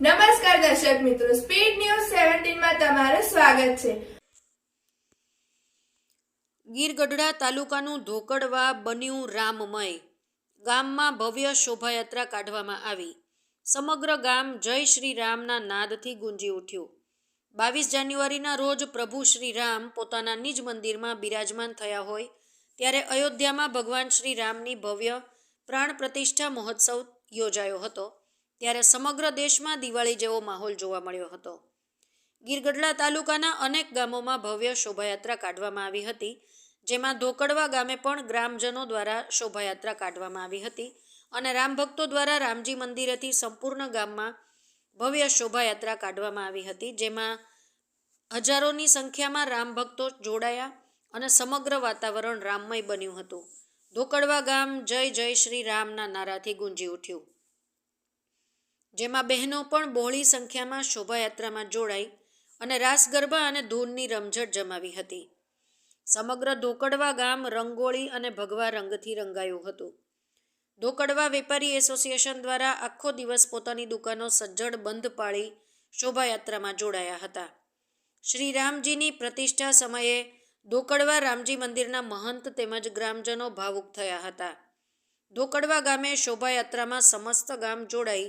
નમસ્કાર દર્શક મિત્રો સ્પીડ ન્યૂઝ સેવન્ટીનમાં તમારું સ્વાગત છે. ગીર ગઢડા તાલુકાનું ધોકડવા બન્યું રામમય. ગામમાં ભવ્ય શોભાયાત્રા કાઢવામાં આવી. સમગ્ર ગામ જય શ્રી રામના નાદથી ગુંજી ઉઠ્યું. બાવીસ જાન્યુઆરીના રોજ પ્રભુ શ્રી રામ પોતાના નિજ મંદિરમાં બિરાજમાન થયા હોય, ત્યારે અયોધ્યામાં ભગવાન શ્રી રામની ભવ્ય પ્રાણ પ્રતિષ્ઠા મહોત્સવ યોજાયો હતો. ત્યારે સમગ્ર દેશમાં દિવાળી જેવો માહોલ જોવા મળ્યો હતો. ગીરગઢડા તાલુકાના અનેક ગામોમાં ભવ્ય શોભાયાત્રા કાઢવામાં આવી હતી, જેમાં ધોકડવા ગામે પણ ગ્રામજનો દ્વારા શોભાયાત્રા કાઢવામાં આવી હતી અને રામ ભક્તો દ્વારા રામજી મંદિરેથી સંપૂર્ણ ગામમાં ભવ્ય શોભાયાત્રા કાઢવામાં આવી હતી, જેમાં હજારોની સંખ્યામાં રામ ભક્તો જોડાયા અને સમગ્ર વાતાવરણ રામમય બન્યું હતું. ધોકડવા ગામ જય જય શ્રી રામના નારાથી ગુંજી ઉઠ્યું. જેમાં બહેનો પણ બહોળી સંખ્યામાં શોભાયાત્રામાં જોડાઈ અને રાસ ગરબા અને ધૂનની રમઝટ જમાવી હતી. સમગ્ર ધોકડવા ગામ રંગોળી અને ભગવા રંગથી રંગાયું હતું. ધોકડવા વેપારી એસોસિએશન દ્વારા આખો દિવસ પોતાની દુકાનો સજ્જડ બંધ પાળી શોભાયાત્રામાં જોડાયા હતા. શ્રી રામજીની પ્રતિષ્ઠા સમયે ધોકડવા રામજી મંદિરના મહંત તેમજ ગ્રામજનો ભાવુક થયા હતા. ધોકડવા ગામે શોભાયાત્રામાં સમસ્ત ગામ જોડાઈ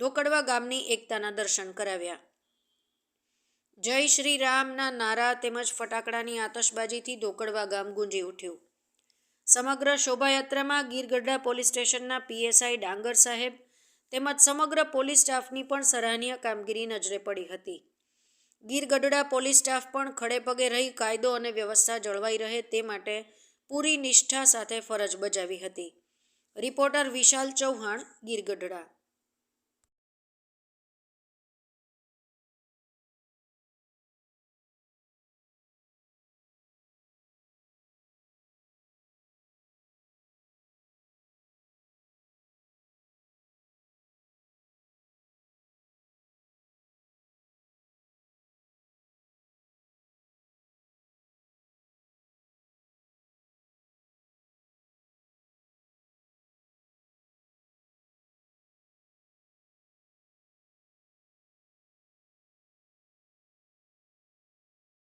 ધોકડવા ગામની એકતાના દર્શન કરાવ્યા. જય શ્રી રામના નારા તેમજ ફટાકડાની આતશબાજીથી ધોકડવા ગામ ગુંજી ઉઠ્યું. સમગ્ર શોભાયાત્રામાં ગીરગઢડા પોલીસ સ્ટેશનના પીએસઆઈ ડાંગર સાહેબ તેમજ સમગ્ર પોલીસ સ્ટાફની પણ સરાહનીય કામગીરી નજરે પડી હતી. ગીરગઢડા પોલીસ સ્ટાફ પણ ખડે પગે રહી કાયદો અને વ્યવસ્થા જળવાઈ રહે તે માટે પૂરી નિષ્ઠા સાથે ફરજ બજાવી હતી. રિપોર્ટર વિશાલ ચૌહાણ, ગીરગઢડા.